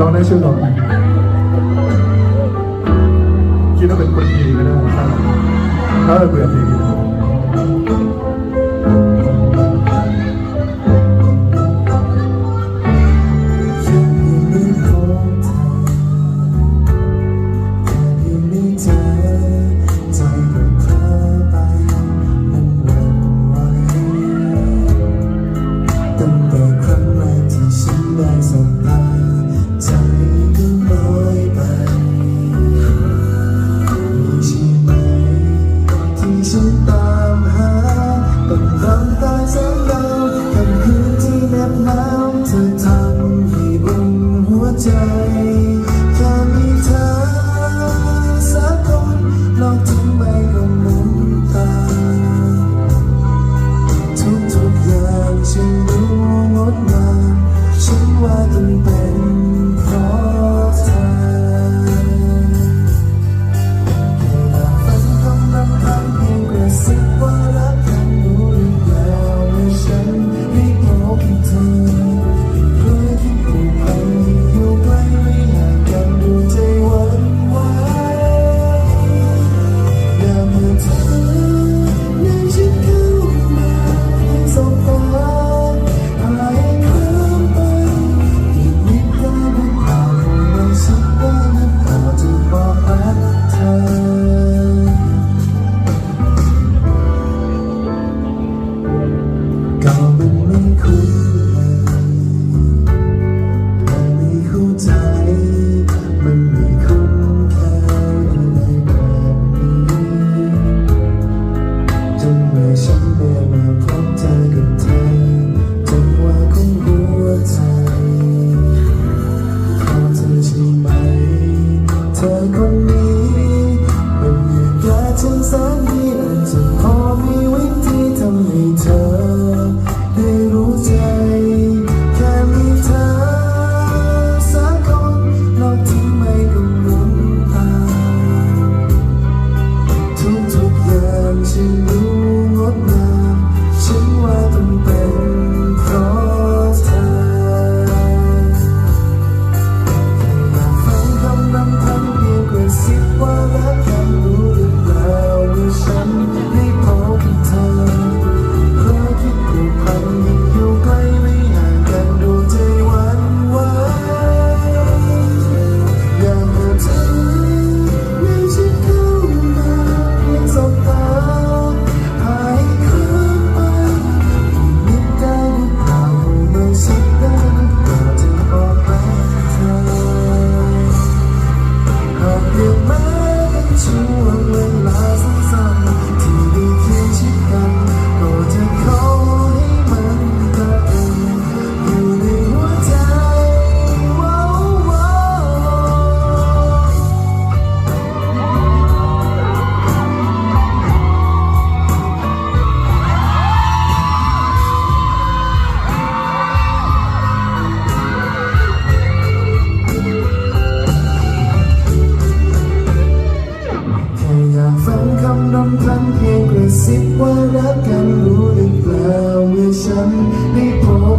ลองได้ช่วยลองคิดว่าเป็นคนดีก็ได้ถ้าเราเบื่อเพลงนี้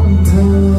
time.